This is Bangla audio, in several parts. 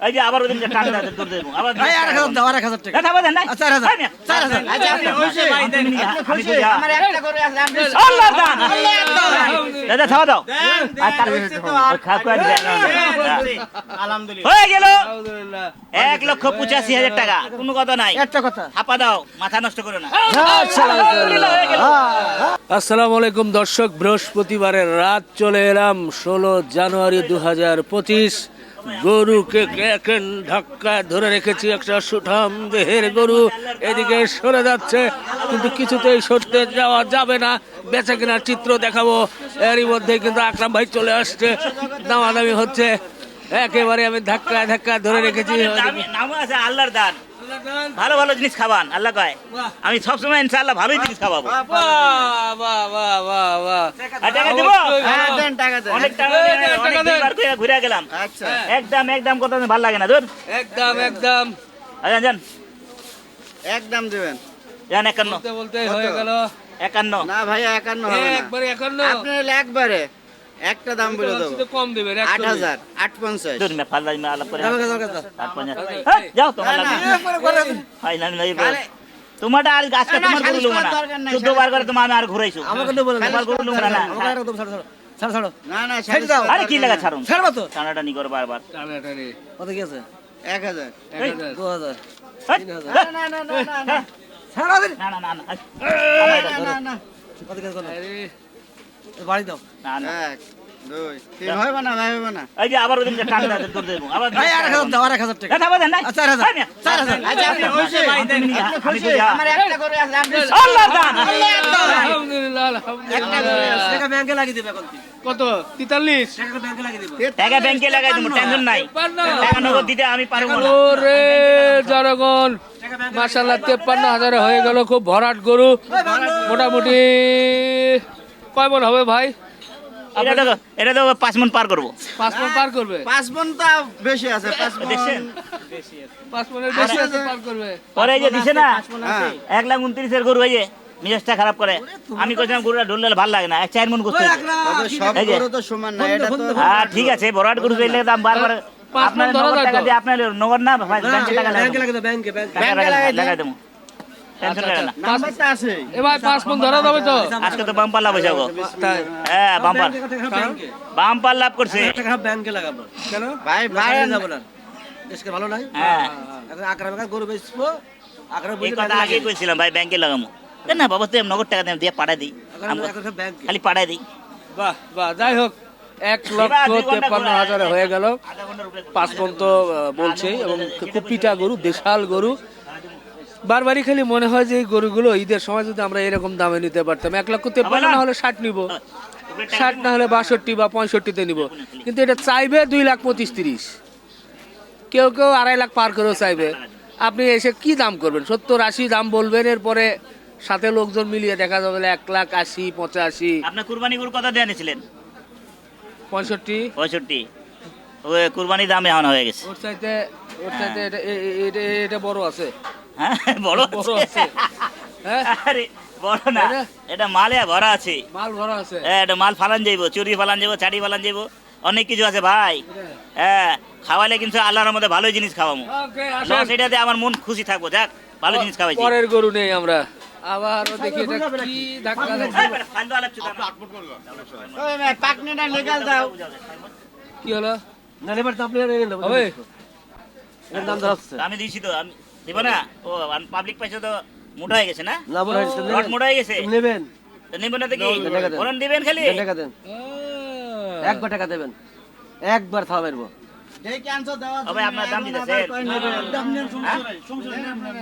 এই যে আবার ওদিন টান দাও দেবো আবার ভাই আর এক হাজার দাও আর এক হাজার টাকা। কথা বলেন না চার হাজার। এই মিয়া, চার হাজার। আচ্ছা, আপনি খুশি? আমি আমি তো আমার একটা করে আছে, আল্লাহ দান। দাদা খাওয়া দাও। আর তার করে দিবে। আলহামদুলিল্লাহ হয়ে গেল। আলহামদুলিল্লাহ। এক লক্ষ পঁচাশি হাজার টাকা। কোনো কথা নাই। একটা কথা। হাপা দাও মাথা নষ্ট করো না। আসসালামু আলাইকুম দর্শক বৃহস্পতিবারের রাত চলে এলাম ষোলো জানুয়ারি দু হাজার পঁচিশ। গরুকে কেকেন ধাক্কা ধরে রেখেছি একটা সুঠাম দেহের গরু এদিকে সরে যাচ্ছে কিন্তু কিছুতেই সরতে যাওয়া যাবে না বেচা কেনার চিত্র দেখাবো এরই মধ্যে কিন্তু আকরাম ভাই চলে আসছে দামাদামি হচ্ছে একেবারে আমি ধাক্কা ধাক্কা ধরে রেখেছি আল্লাহর দান ভালো ভালো জিনিস খাবান আল্লাহ কয়। আমি সবসময় ইনশাআল্লাহ ভালোই জিনিস খাওয়াবো। হ্যাঁ, ঘুরে গেলাম। আচ্ছা। একদম একদম কত ভালো লাগে না ধর। একদম একদম। যান একদম দেবেন। যান একান্ন। বলতে হয়ে গেল। একান্ন। না ভাইয়া একান্ন একবারে একান্ন। আপনি হলে একবারে। একটা দাম বলে দেবো কম দেবে আট হাজার আট পঞ্চাশ ধর মে ফালদা মে আলাপ করে। আট পঞ্চাশ হ্যাঁ, যাও তোমার। ফাইনাল নাই তোমারটা আর আজকে তোমার গরু লুমো না চোদ্দ বার করে তোমার আমি আর ঘুরাইছো আমাকে তো বলে তোমার গরু লুমো না ছাড়ো ছাড়ো ছাড়ো ছাড়ো না না ছেড়ে দাও। আরে কি লাগা। ছাড়ুন ছাড়বো তো টানাটা নি করে বারবার টানাটানি কত কি আছে এক হাজার এক হাজার। দু হাজার হেই, তিন হাজার। হেই, না না না না না ছাড়ো দিন। না না না না না, না না বাড়ি দাও। না না। এক দুই তিন। হবে না ভাই হবে না? এই যে আবার ওদিন টান দাও তোর দেবো। আবার ভাই আর এক হাজার দাও আর এক হাজার টাকা। কথা বলেন না। চার হাজার। এই মিয়া, চার হাজার। আচ্ছা আপনি খুশি? আমি তো নিয়ে- আপনি আমি তো খুশি? যা। আমার একটা করে আছে, আপনি আল্লাহর দান। আলহামদুলিল্লাহ একটা করে আছে। টাকা ব্যাংকে লাগিয়ে দেবে এখন কত? তেতাল্লিশ? টাকা ব্যাংকে লাগিয়ে দেবে। টাকা ব্যাংকে লাগাই দেবো টেনশন নাই। টাকা নগদ দিতে আমি পারব না। ওরে জনগণ মাসাল্লাহ তেপ্পান্ন হয়ে গেল খুব ভরাট গরু। মোটামুটি কয় মন হবে ভাই? এটা দেখো এটা দেখো পাঁচ মন পার করব। পাঁচ মন পার করবে? পাঁচ বোন তো বেশি আছে পাঁচ বোন পাঁচ মনের বেশি আছে পার করবে। পরে এই যে দিছে না? হ্যাঁ। এক লাখ উনত্রিশের গরু এই যে মেজাজটা খারাপ করে। আমি কইছিলাম গরুটা ঢুললে ভালো লাগে না এক চার মন গোস্ত হয়েছে। তবে সব এই যে। গরু তো সমান না এটা তো হ্যাঁ ঠিক আছে বড়াট গরু দাম বারবার আপনার নগদ যায় টাকা দিয়ে আপনার নগদ না ব্যাংকে ব্যাংকে। লাগাই দেবো। আজকে তো বাম্পার লাভ হয়েছে হ্যাঁ বাম্পার ব্যাংকে টাকা ব্যাংকে? বাম্পার লাভ করছে। ব্যাংকে লাগাবো। কেন? ভাই ভাই। যাব না। দেশকে ভালো নাই? হ্যাঁ। এখন গরু বেচবো আকরা কথা আগে কইছিলাম ভাই ব্যাংকে লাগামো। না বাবা তুই নগদ টাকা দিয়ে পাঠাই দিই। খালি পাঠাই দিই। বাহ বাহ যাই হোক এক লক্ষ তেপ্পান্ন হাজারে হয়ে গেল। পাঁচ পন তো বলছেই এবং খুব পিটা গরু দেশাল গরু। বারবারই খালি মনে হয় যে এই গরুগুলো ঈদের সময় যদি আমরা এরকম দামে নিতে পারতাম এক লক্ষ তেপ্পান্ন না হলে ষাট নিব। ষাট না হলে বাষট্টি বা পঁয়ষট্টিতে নিব। কিন্তু এটা চাইবে দুই লাখ পঁচিশ তিরিশ। কেউ কেউ আড়াই লাখ পার করেও চাইবে। আপনি এসে কি দাম করবেন? সত্তর আশি দাম বলবেন এরপরে সাথে লোকজন মিলিয়ে দেখা যাবে এক লাখ আশি পঁচাশি। আপনার কুরবানি গরু কত দিয়ে এনেছিলেন? পঁয়ষট্টি। পঁয়ষট্টি। কুরবানি দাম এখন হয়ে গেছে। ওর চাইতে ওর চাইতে এটা এটা- বড় আছে। বড় বড় আছে। হ্যাঁ? আরে বড় না। এটা? এটা মালে ভরা আছে। মাল ভরা আছে। হ্যাঁ, এটা মাল ফালান যাইব চুরি ফালান যাইব চাটি ফালান যাইব অনেক কিছু আছে ভাই। হ্যাঁ খাওয়ালে কিন্তু আল্লাহর মধ্যে ভালো জিনিস খাওয়াবো সেটাতে আমার মন খুশি থাকব যাক ভালো জিনিস খাওয়াইছি। পরের গরু নেই আমরা। আবার দেখি এটা কি ধাক্কা পাকনিটা দাও। কি হলো? না এবার তো আপনি আমি দিয়েছি তো আমি দিব না ও পাবলিক পয়সা তো মোটা হয়ে গেছে না? না মোটা হয়ে গেছে? নেবেন। তো না তো কি? দেন, টাকা দেন। ফোরন দিবেন খালি? টাকা দেন। একবার টাকা দেবেন। একবার খাওয়া আপনার দাম দিতেছেন।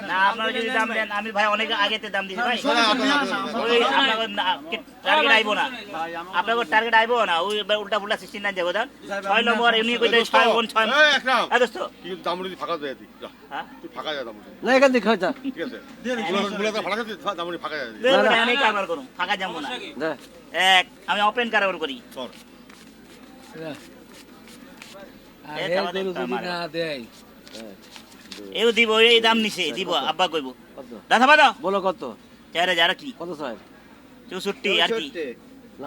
না আপনারা যদি দাম দেন আমি ভাই অনেক আগেতে দাম ভাই। ওই টার্গেট আইবো না। আপনার টার্গেট আইবো না ওই উল্টা পুল্টা সিস্টেম না যাব দাম ছয় নম্বর এমনি কইতে ছয় কোন ছয় এই হ্যাঁ দোস্ত। তুই দামুড়ি ফাঁকা যায় তুই যা, হ্যাঁ? তুই ফাঁকা যায় দামুড়ি না এখান থেকে খাওয়া ঠিক আছে। মূলত- মূলত ফাঁকা যায় তুই ফাঁকা যায় আমি কারবার করুন ফাঁকা যাব না। এক আমি ওপেন কারবার করি চল আরে খাওয়া গরু দেখতাম যদি আরে। না দেয় এও দিব এই দাম নিছে দিব আব্বা কইব দাদা বাদা বলো কত চার হাজার কি কত সাহেব চৌষট্টি আর কি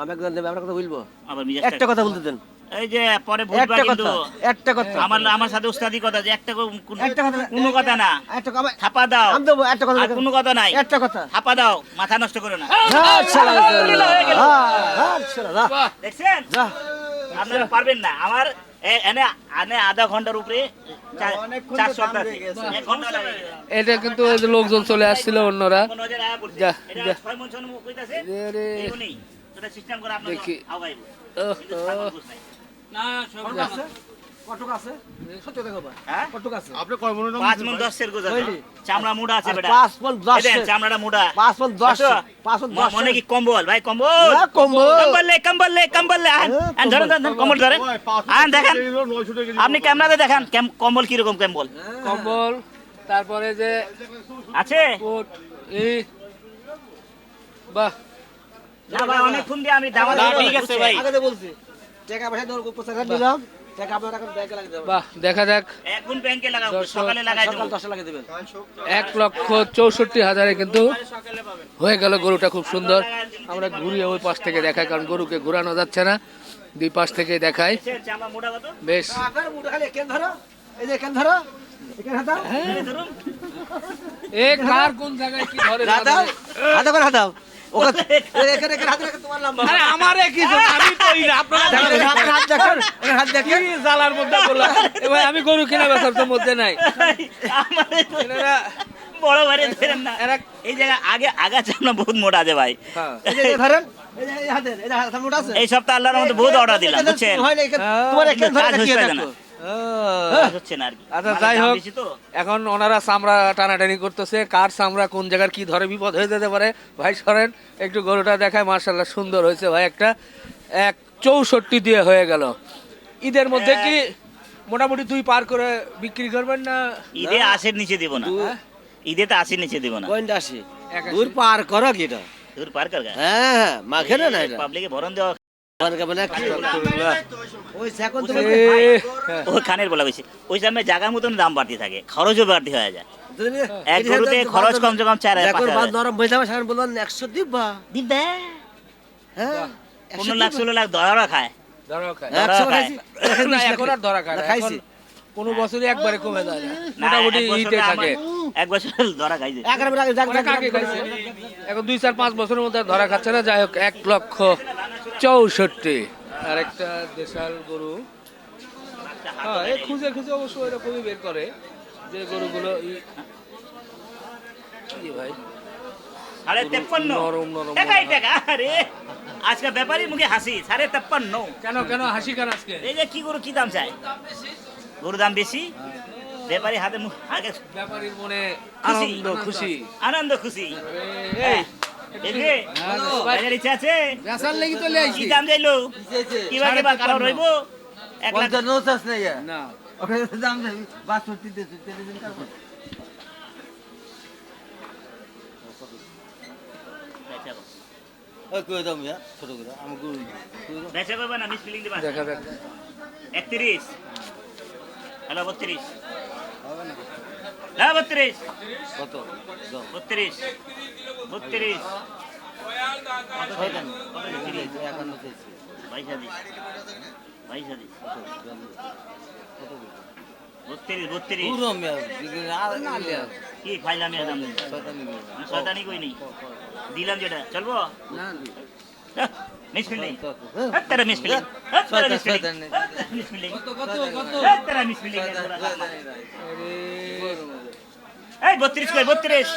একজন দেবে আমরা কথা বলব আবার একটা কথা বলতে দেন এই যে পরে একটা কিন্তু কথা একটা কথা আমার আমার সাথে উস্তাদি কথা যে একটা কোন- একটা কথা কোনো কথা না একটা কথা থাপা দাও আমি দেবো একটা কথা কোনো কথা নাই একটা কথা থাপা দাও মাথা নষ্ট করো না হ্যাঁ, হয়ে। হ্যাঁ, হ্যাঁ, বাহ দেখছেন আপনারা পারবেন না আমার এটা কিন্তু ওই যে লোকজন চলে আসছিল অন্যরা। দেখি। কটক আছে? সত্যি। হ্যাঁ? কটক আছে? আপনি কয় মনে পাঁচ মণ দশের গোজা চামড়া মুড়া আছে বেটা। পাঁচ পন দশ এই চামড়াটা মুড়া। পাঁচ পন দশ। পাঁচ পন ম- মনে কি কম্বল? ভাই কম্বল? হ্যাঁ, কম্বল। কম্বল লে কম্বল লে কম্বল লে। আন ধরেন ধরেন, ধরেন, কম্বল ধরেন। আন দেখেন। নয়শো টাকা কেজি আপনি ক্যামেরাতে দেখান কেম- কম্বল কীরকম কম্বল কম্বল তারপরে যে আছে? এই বাহ। না ভাই অনেকক্ষণ দিয়ে আমি দাম ঠিক আছে ভাই। আগে বলছি। টাকা পয়সা দেওয়ার পঞ্চাশ দিলাম। বাহ দেখা যাক। এক লক্ষ চৌষট্টি হাজারে কিন্তু হয়ে গেল গরুটা খুব সুন্দর আমরা ঘুরিয়ে ওই পাশ থেকে দেখাই কারণ গরুকে ঘোরানো যাচ্ছে না দুই পাশ থেকে দেখাই বেশ আপনার মুঠো খালি এখানে ধরো। এখানে ধরো। এখানে হাতাও। এ কার কোন জায়গায় কি ধরে হাতাও। করে হাতাও। ওকে- এই এখানে এখানে হাত রেখে তোমার লম্বা। আরে আমারে কি আমি কই না আপনারা দেখেন, দেখেন। এখানে হাত দেখেন, হাত দেখেন। কি মধ্যে বললাম এ আমি গরু কিনা বেচার তো মধ্যে নাই এনারা বড় ধরেন না এই জায়গা আগে আগা চামড়া বহুত মোটা আছে ভাই হ্যাঁ। এই যে ধরেন। এই সপ্তাহে আল্লাহর মধ্যে বহুত অর্ডার দিলাম বুঝছেন হয় না, তোমার কাজ হচ্ছে না। কি। আচ্ছা যাই হোক এখন ওনারা চামড়া টানাটানি করতেছে। কার চামড়া কোন জায়গার কি ধরে বিপদ হয়ে যেতে পারে? ভাই সরেন একটু গরুটা দেখায়। মার্শাল্লাহ সুন্দর হয়েছে ভাই একটা। এক চৌষট্টি দিয়ে হয়ে গেল। ঈদের মধ্যে কি মোটামুটি দুই পার করে বিক্রি করবেন না? ঈদে আশির নিচে দিব না। ঈদে তো আশির নিচে দিব না। গোয়েন্দা আসি। দূর পার করো কি এটা? দূর পার কর। হ্যাঁ, হ্যাঁ, মাখে না না পাবলিকে ভরণ দেওয়া খানের বলা হয়েছে। ওই সময় জায়গার মতন দাম বাড়তি থাকে খরচও বাড়তি হয়ে যায়। এক গরুতে খরচ কমসে কম চার হাজার, হয়ে বলবেন একশো দিবা। দিবে হ্যাঁ, পনেরো লাখ। ষোলো লাখ ধরা খায়। খায়। এখন আর খাইছি। কোনো বছরই একবারে কমে যায়। না মোটামুটি ইতে থাকে। এক বছর ধরা খাইছে। এখন দুই চার পাঁচ বছরের মধ্যে ধরা খাচ্ছে না। যাই হোক এক লক্ষ চৌষট্টি। আর একটা দেশাল গরু। হ্যাঁ খুঁজে খুঁজে অবশ্য এরকমই বের করে যে গরুগুলো ই- ভাই? সাড়ে তেপ্পান্ন। নরম, নরম, টাকাই টাকা? আরে আজকে ব্যাপারী মুখে হাসি। সাড়ে তেপ্পান্ন। কেন কেন? হাসি কেন আজকে? এই যে কি গরু কি দাম চাই? গরুর দাম বেশি ব্যাপারী হাতে আগে ব্যাপারীর মনে খুশি। আনন্দ খুশি। আনন্দ খুশি। এই এই যে, বাজার ইচ্ছা আছে? কি দাম যাইলো? কারও রইব? এক লাখ না। ওখানে যাবি, দেখা যাক। একত্রিশ। হ্যালো বত্রিশ। হ্যাঁ বত্রিশ। কত? বত্রিশ। বত্রিশ। না। কি ফাইলাম শয়তানি কই নেই? দিলাম যেটা। চলবো? মিস তেরা তেরা। তেরা। এই বত্রিশ কই বত্রিশ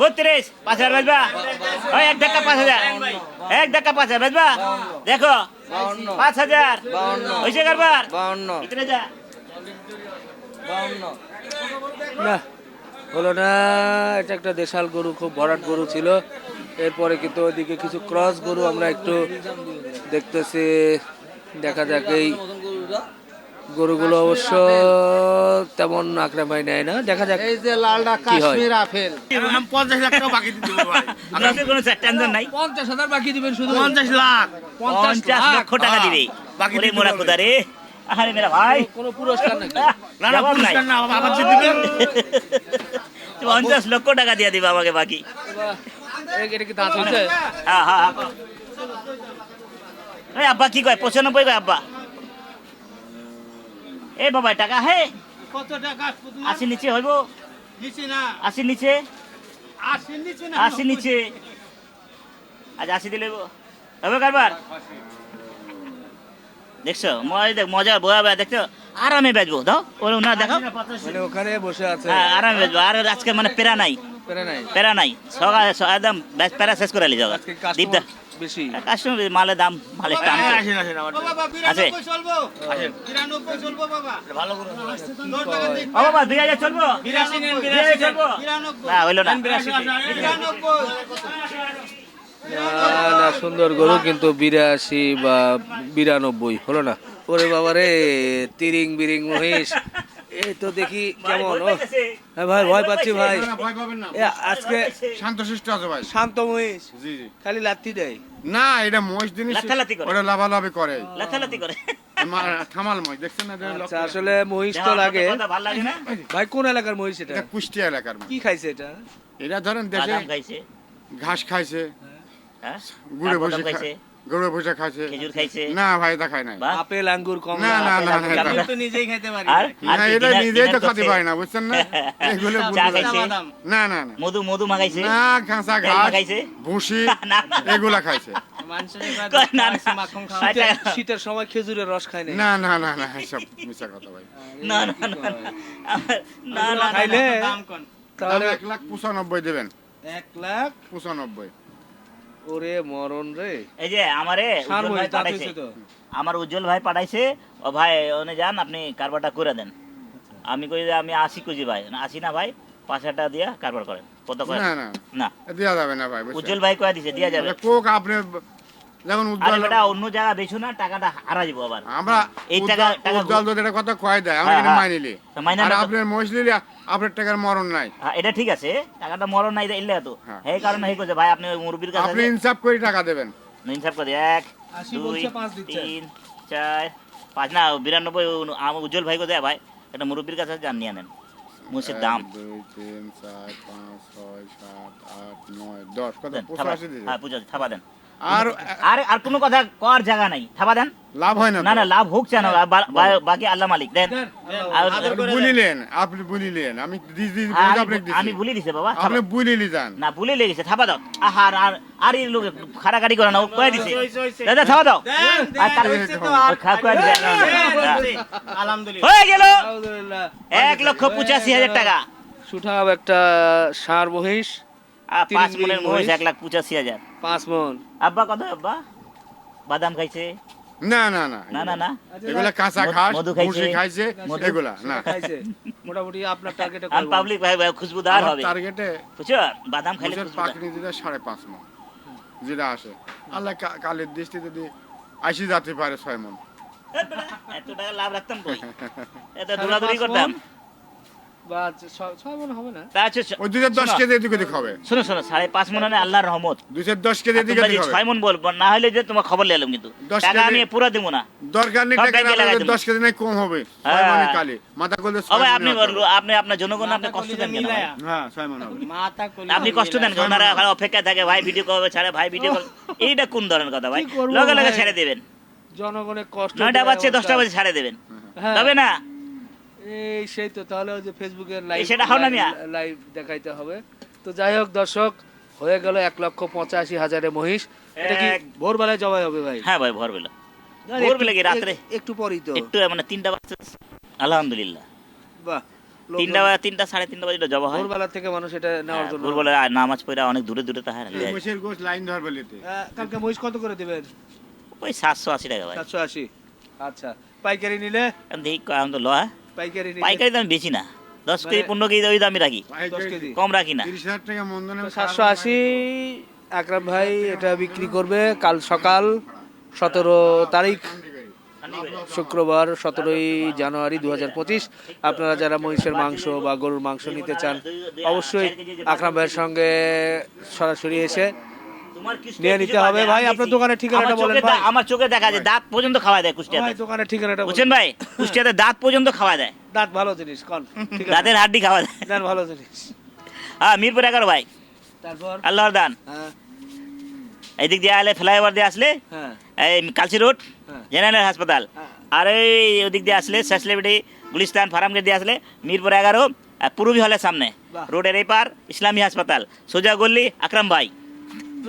বত্রিশ পাঁচ হাজার বাজবা ওই এক ধাক্কা পাঁচ হাজার এক ধাক্কা পাঁচ হাজার বাজবা দেখো। পাঁচ হাজার। হয়েছে কারবার। বাউন্ন। যা। না হলো না এটা একটা দেশাল গরু খুব ভরাট গরু ছিল। এরপরে কিন্তু ওইদিকে কিছু ক্রস গরু আমরা একটু দেখতেছি। দেখা যাক এই গরুগুলো অবশ্য তেমন আক্রামাই নেয় না। দেখা যাক এই যে লালটা কি কাশ্মীর আপেল। পঞ্চাশ লাখ টাকা বাকি দিতে হবে ভাই। আপনাদের কোনো টেনশন নাই? পঞ্চাশ হাজার বাকি দিবেন শুধু। পঞ্চাশ লাখ। পঞ্চাশ লক্ষ টাকা দিবে। বাকি দিতে মোরা। খোদা রে। আরে মেরা ভাই। কোনো পুরস্কার নাকি? না না পুরস্কার না আবার যে দিবেন পঞ্চাশ লক্ষ টাকা দিয়ে দিবে আমাকে বাকি। এটা কি দাঁত হয়েছে হ্যাঁ হ্যাঁ হ্যাঁ। এই আব্বা কি কয়? পঁচানব্বই কয় আব্বা? এ বাবা টাকা হে। কত টাকা আশি নিচে হইব। নিচে না। আশি নিচে? আশি নিচে না? আশি নিচে। আজ আশি দিলে হবে কারবার? দেখছ? মজা দেখ মজা বোয়া বোয়া দেখছ? আরামে বেচবো দাও ওরা না দেখো মানে ওখানে বসে আছে। হ্যাঁ আরামে বেচবো। আর আজকে মানে পেরা নাই। পেরে নাই। সকালে একদম পেরা শেষ করে লি আজকে দীপদা। কাস্টমার বেশি কাস্টমার মালের দাম। আসেন আসেন আমার আছে। চলবো। বাবা। ভালো করে ও বাবা নেন না হইল না। না না সুন্দর গরু কিন্তু বিরাশি বা বিরানব্বই হলো না? ওরে বাবা রে তিরিং বিরিং মহিষ। এই তো দেখি কেমন ও। হ্যাঁ ভাই ভয় পাচ্ছি ভাই। আজকে শান্তশিষ্ট আছে ভাই। শান্ত জি জি। খালি লাত্তি দেয়। না এটা মহিষ জিনিস ওটা লাভালাভি করে। লাথালাথি করে। মহিষ দেখছেন না? আচ্ছা আসলে মহিষ তো লাগে। কথা ভালো লাগে না। ভাই কোন এলাকার মহিষ এটা? এটা কুষ্টিয়া এলাকার কি খাইছে এটা? এটা ধরেন দেশে ঘাস খাইছে। হ্যাঁ গুড়ে বসে খাইছে গুড়ে বসে খাইছে খেজুর খাইছে না ভাই এটা খায় নাই আপেল আঙ্গুর কমলা না না না আপেল, তো নিজেই খেতে পারি আর না এটা নিজেই তো খাতে? পারে না বুঝছেন না এগুলো চা খাইছে না না না মধু মধু মাখাইছে না ঘাসা ঘাস মাখাইছে? ভুসি। এগুলা খাইছে আচ্ছা, শীতের- শীতের সময় খেজুরের রস খায় না না না না এসব মিশা কথা ভাই না না না না খাইলে দাম কোন তাহলে এক লাখ পঁচানব্বই দেবেন এক লাখ পঁচানব্বই ওরে মরণ রে। এই যে আমারে উজ্জ্বল ভাই পাঠাইছে। আমার উজ্জ্বল ভাই পাঠাইছে। ও ভাই ওনে যান আপনি কারবারটা করে দেন। আমি কই যে আমি আসি কুজি ভাই। আসি না ভাই পাঁচ হাজার টাকা দিয়া কারবার করেন। কত করেন। না না না। যাবে না ভাই উজ্জ্বল ভাই কয়ে দিছে? দিয়া যাবে। কোক আপনি যেমন উজ্জ্বল বেটা অন্য জায়গা বেছো না টাকাটা হারা যাব আবার। আমরা এই টাকা- টাকা- উজ্জ্বল যদি কথা কয় দেয় আমরা কিন্তু। মাইনিলি আর আপনার মহিষ আপনার টাকার মরণ নাই। এটা ঠিক আছে টাকাটা মরণ নাই ইল্লে তো। এই কারণে এই করছে ভাই আপনি মুরব্বির কাছে আপনি ইনসাফ করে টাকা দেবেন। ইনসাফ করে এক দুই বলছে, পাঁচ দিচ্ছে। তিন চার পাঁচ না বিরানব্বই আমার উজ্জ্বল ভাই দেয় ভাই। এটা মুরব্বির কাছে যান নিয়ে নেন। মুসের দাম। এক, দুই তিন চার পাঁচ ছয় সাত আট নয় দশ। কত? দেন পঁচাশি হ্যাঁ পঁচাশি থাবা দেন। আর আর আর কোনো কথা কর জায়গা নাই। থাবা দেন। লাভ হয় না না না লাভ হোক চান বাকি আল্লাহ মালিক। দেন। আর- আপনি বুলিলেন আপনি বুলিলেন আমি দি- দি- হ্যাঁ, আমি- দিছি। ভুলে দিছে বাবা আপনি। বুলিলি যান। না ভুলে লেগেছে থাবা দাও। আহার আর আর এই লোক খাড়াখাড়ি করে না ও কয়ে দিছে। দাদা থাবা দাও। আর তার- খা কয়ে দিছে আলহামদুলিল্লাহ। হয়ে গেল। আলহামদুলিল্লাহ। এক লক্ষ পঁচাশি হাজার টাকা। সুঠাম একটা সার তিন পাঁচ মনের মহিষ। এক লাখ পঁচাশি হাজার। পাঁচ মন। আব্বা কত আব্বা? বাদাম খাইছে? না না না। না না না। এগুলা কাঁচা ঘাস মধু খাইছে। খাইছে এগুলা না। খাইছে। মোটামুটি আপনার টার্গেটে আমি পাবলিক ভাই ভাই খুশবুদার হবে। টার্গেটে বুঝছ? বাদাম খাইলে পাকনি দিলে সাড়ে পাঁচ মন যেটা আসে। আল্লাহ কালের দৃষ্টি যদি আইসি যেতে পারে ছয় মন। এত টাকা লাভ রাখতাম কই? এত দৌড়াদৌড়ি করতাম? বা ছয় মন হবে না? তা ওই দুধের দশ কেজি এদিক ওদিক হবে। শোনো শোনো সাড়ে পাঁচ মন মানে আল্লাহর রহমত। দুধের দশ কেজি আর এদিক তোমরা ওদিক যে হবে। ছয় মন বলব না হলে যে তোমার খবর নিলাম কিন্তু। টাকা আমি পুরো দেবো না। দরকার নেই টাকা ব্যাংকে লাগাই আমাদের দেবো। দশ কেজি নাই কম হবে। ছয় হ্যাঁ। মনে কালি। মাথা করলে আপনি হতে হবে। বললো- আপনি আপনার জনগণ আপনি কষ্ট দেন কেন? হ্যাঁ ছয় মন হবে। মাথা কলি আপনি কষ্ট দেন কেন? ওনারা খালি অপেক্ষায় থাকে ভাই ভিডিও করবে ছাড়ে ভাই ভিডিও এইটা কোন ধরনের কথা ভাই? লগে লগে ছেড়ে দেবেন। জনগণের কষ্ট নয়টা বাজছে দশটা বাজে ছাড়ে দেবেন। হ্যাঁ। তবে না এই সেই তো তাহলে ওই যে ফেসবুকের লাইভ সেটা হও না মিয়া। লাইভ দেখাইতে হবে। তো যাই হোক দর্শক হয়ে গেল এক লক্ষ পঁচাশি হাজারে মহিষ। এটা কি ভোরবেলায় জবাই হবে ভাই? হ্যাঁ ভাই ভোরবেলা। ভোরবেলা কি রাত্রে? একটু পরেই তো। একটু মানে তিনটা বাজছে আলহামদুলিল্লাহ। বাহ তিনটা বা তিনটা সাড়ে তিনটা বাজে জবা হয়। ভোরবেলা থেকে মানুষ এটা নেওয়ার হ্যাঁ, জন্য। ভোরবেলা নামাজ পড়ে অনেক দূরে দূরে তো হয় মহিষের গোশ লাইন ধরবে লিতে কালকে মহিষ কত করে দেবেন? ওই সাতশো আশি টাকা ভাই। সাতশো আশি। আচ্ছা পাইকারি নিলে? এখন দেখি আমি তো লয়। পাইকারি পাইকারি দাম বেশি না। দশ কেজি মানে- পনেরো কেজি ওই দামই রাখি। কম রাখি না। সাতশো আশি আকরাম ভাই এটা বিক্রি করবে কাল সকাল সতেরো তারিখ শুক্রবার সতেরোই জানুয়ারি দু হাজার পঁচিশ। আপনারা যারা মহিষের মাংস বা গরুর মাংস নিতে চান অবশ্যই আকরাম ভাইয়ের সঙ্গে সরাসরি এসে নিয়ে নিতে হবে ভাই, আপনার দোকানের ঠিকানাটা বলেন ভাই। আমার চোখে দেখা যায় দাঁত পর্যন্ত খাওয়া দেয় কুষ্টিয়াতে। ভাই দোকানের ঠিকানাটা বলুন। ভাই? কুষ্টিয়াতে দাঁত পর্যন্ত খাওয়া দেয়। দাঁত ভালো জিনিস কন দাঁতের হাড্ডি খাওয়া দেয়। দাঁত ভালো জিনিস। হ্যাঁ মিরপুর এগারো ভাই। তারপর? আল্লাহর দান। হ্যাঁ। এই দিক দিয়ে আসলে ফ্লাইওভার দিয়ে আসলে হ্যাঁ। এই কালচি রোড হ্যাঁ। জেনারেল হাসপাতাল। আর এই ওদিক দিয়ে আসলে শেষলেবিটি গুলিস্তান ফার্ম গেট দিয়ে আসলে মিরপুর এগারো পূর্বী হলের সামনে। রোডের এই পার ইসলামী হাসপাতাল। সোজা গল্লি আকরাম ভাই।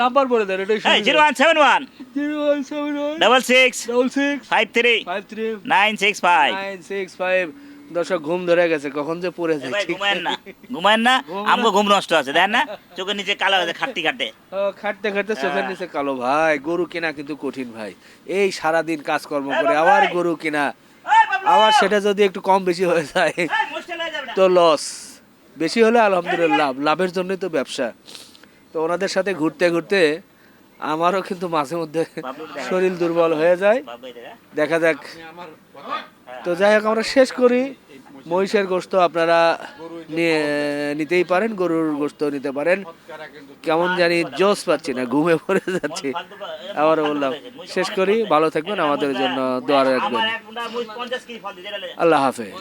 নাম্বার বলে দেন এটাই zero one seven one. Zero one seven one. Double six double six five three five three nine six five nine six five দর্শক ঘুম ধরে গেছে কখন যে পড়ে যায় ঠিক ঘুমায়েন না। ঘুমায়েন না আমগো ঘুম নষ্ট আছে দেখেন না? চোখের নিচে কালো আছে খাটতে খাটতে। খাটতে খাটতে চোখের নিচে কালো। ভাই গরু কেনা কিন্তু কঠিন ভাই। এই সারা সারাদিন কাজকর্ম করে আবার গরু কেনা। আবার সেটা যদি একটু কম বেশি হয়ে যায় তো লস বেশি হলে আলহামদুলিল্লাহ লাভ লাভের জন্যই তো ব্যবসা। তো ওনাদের সাথে ঘুরতে ঘুরতে আমারও কিন্তু মাঝে মধ্যে শরীর দুর্বল হয়ে যায়। দেখা। যাক। তো যাই হোক আমরা শেষ করি। মহিষের গোস্ত আপনারা নিয়ে নিতেই পারেন গরুর গোস্ত নিতে পারেন। কেমন জানি জোশ পাচ্ছি না ঘুমে পড়ে যাচ্ছি। আবারও বললাম শেষ করি। ভালো থাকবেন আমাদের জন্য দোয়া রাখবেন। আমার এক মুন্ডা মুই 50 কেজি ফল দিই যেটা আল্লাহ হাফেজ।